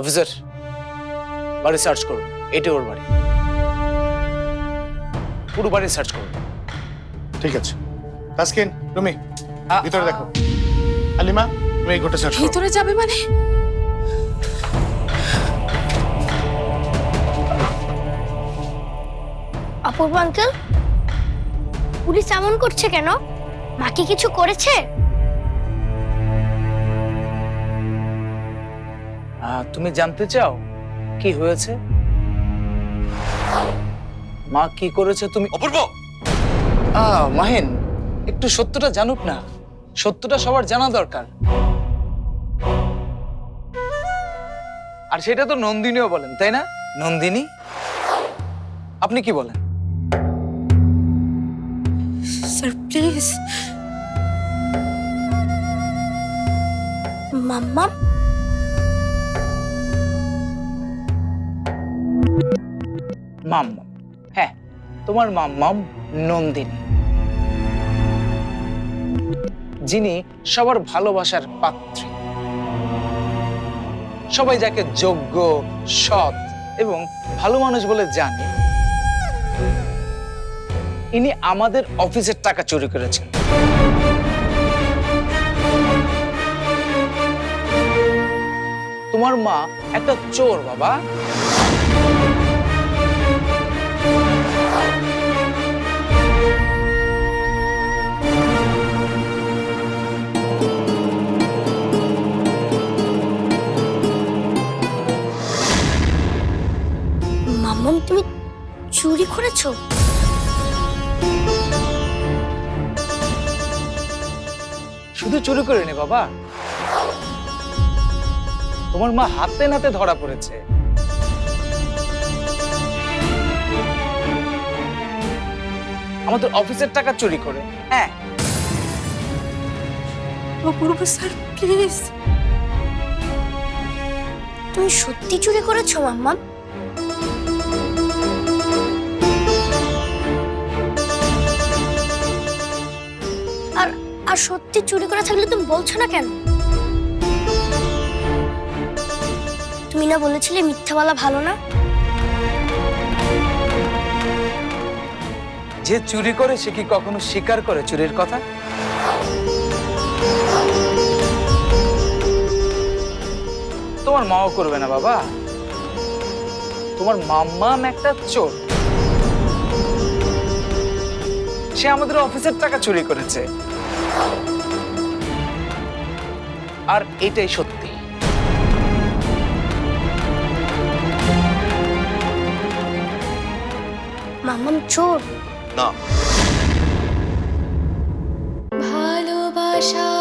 Officer বাড়ি search করুন। এটি ওর বাড়ি। পুরো বাড়ি সার্চ করুন। ঠিক আছে। তাসকিন তুমি ভিতরে দেখো। আলিমা তুমি এই ঘরটা সার্চ ভিতরে যাবে মানে? অপূর্ব আঙ্কেল পুলিশ এমন করছে কেন? মা কি কিছু করেছে? তুমি জানতে চাও কি হয়েছে? মা কি করেছে তুমি? অপূর্ব! আহ, মাহিন একটু সত্যটা জানুক না। সত্যটা সবার জানা দরকার। আর সেটা তো নন্দিনীও বলেন তাই না? নন্দিনী? আপনি কি বলেন? Sir please. মাম্মা মাম্মাম হ্যাঁ তোমার মাম্মাম নন্দিনী। যিনি সবার ভালোবাসার পাত্রী। সবাই যাকে যোগ্য, সৎ এবং ভালো মানুষ বলে জানে। ইনি আমাদের অফিসের টাকা চুরি করেছেন। তোমার মা একটা চোর, বাবা। তুমি চুরি করেছ? শুধু চুরি করে নে বাবা। তোমার মা হাতে নাতে ধরা পড়েছে। আমাদের অফিসের টাকা চুরি করে। হ্যাঁ। অপূর্ব স্যার প্লিজ তুমি সত্যি চুরি করেছ মাম্মাম আর সত্যি চুরি করা থাকলে তুমি বলছো না কেন? তুমি না বলেছিলে মিথ্যা বলা ভালো না? যে চুরি করে সে কি কখনো স্বীকার করে চুরির কথা? তোমার মাও করবে না বাবা। তোমার মাম্মাম একটা চোর। সে আমাদের অফিসের টাকা চুরি করেছে। আর এটাই সত্যি। মামাম চোর। না। ভালোবাসা